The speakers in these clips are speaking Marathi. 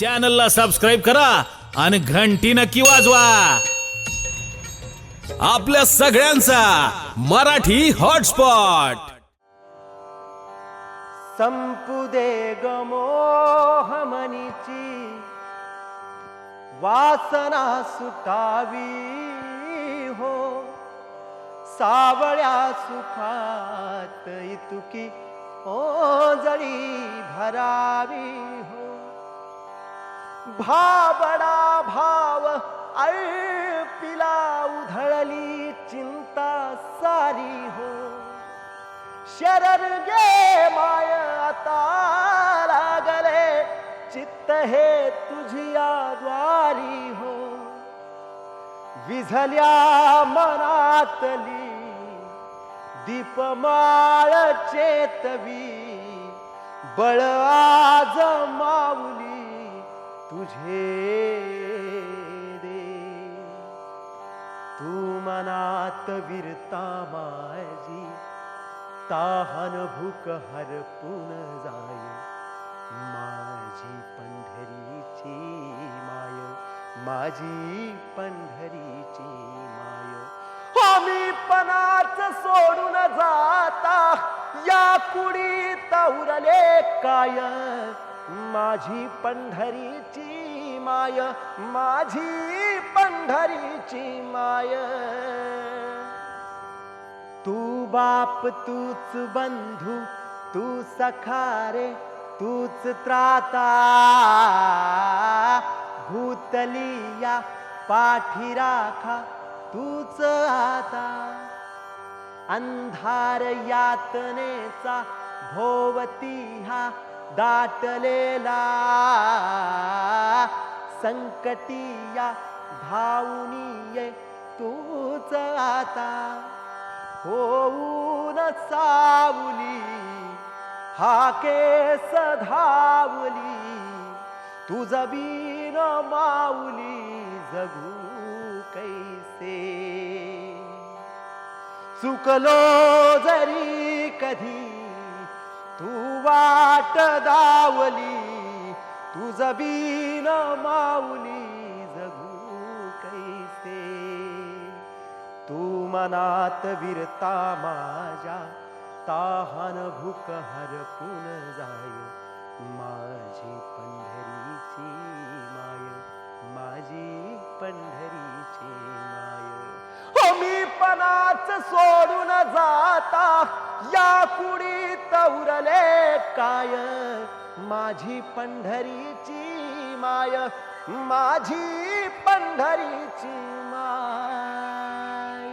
चॅनलला सबस्क्राईब करा आणि घंटी नक्की वाजवा. आपल्या सगळ्यांचा मराठी हॉटस्पॉट संपू दे गमोह वासना सुटावी हो. सावळ्या सुखात इतुकी जळी भरावी हो. भाबडा भाव अळपिला उधळली चिंता सारी हो. शरण गे माय आता लागले चित्त हे तुझिया द्वारी हो. विझल्या मनातली दीपमाळ चेतवी बळ आज माऊली तुझे दे। तू मनात विरता माझी ताहन भूक हरपून जाय माझी पंढरीची माय माझी पंढरीची माय। हो, आम्ही पणाच सोडून जाता या कुडी उरले काय? माझी पंढरीची माय माझी पंढरीची माय. तू बाप तूच बंधू तू सखारे तूच त्राता. भूतलिया पाठी राखा तूच आता. अंधार यातनेचा भोवती हा दाटलेला. संकटिया धावून ये तूच आता. होऊन सावली हाके सधावली तुझ बीन माऊली जगू कैसे? चुकलो जरी कधी तू वाट दावली तुझ बीन माऊली जगू कैसे? तू मनात विरता माझ्या ताहन भूक हरपून जाय. माझी पंढरीची माय माझी पंढरीची माय. हो मी पणाच सोडून जाता या कुडीत उरले काय? माझी पंढरीची माय माझी पंढरीची माय.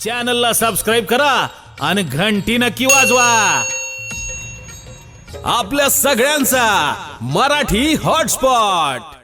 चॅनलला सबस्क्राईब करा आणि घंटी नक्की वाजवा. आपल्या सगळ्यांचा मराठी हॉटस्पॉट.